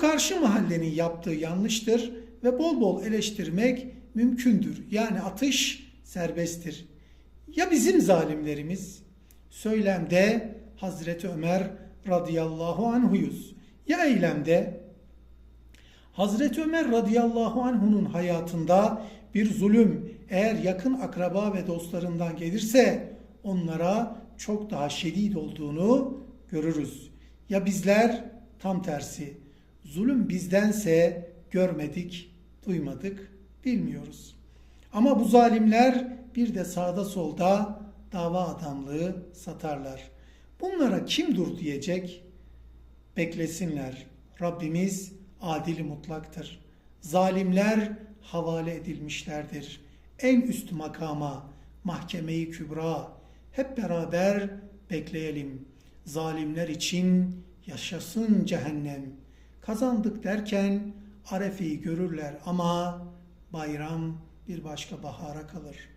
karşı mahallenin yaptığı yanlıştır ve bol bol eleştirmek mümkündür. Yani atış serbesttir. Ya bizim zalimlerimiz? Söylemde Hazreti Ömer radıyallahu anhuyuz. Ya eylemde? Hazreti Ömer radıyallahu anh'unun hayatında bir zulüm eğer yakın akraba ve dostlarından gelirse onlara çok daha şiddet olduğunu görürüz. Ya bizler tam tersi zulüm bizdense görmedik, duymadık, bilmiyoruz. Ama bu zalimler bir de sağda solda dava adamlığı satarlar. Bunlara kim dur diyecek? Beklesinler. Rabbimiz adili mutlaktır. Zalimler havale edilmişlerdir. En üst makama, mahkemeyi kübra. Hep beraber bekleyelim. Zalimler için yaşasın cehennem. Kazandık derken Arefe'yi görürler ama bayram bir başka bahara kalır.''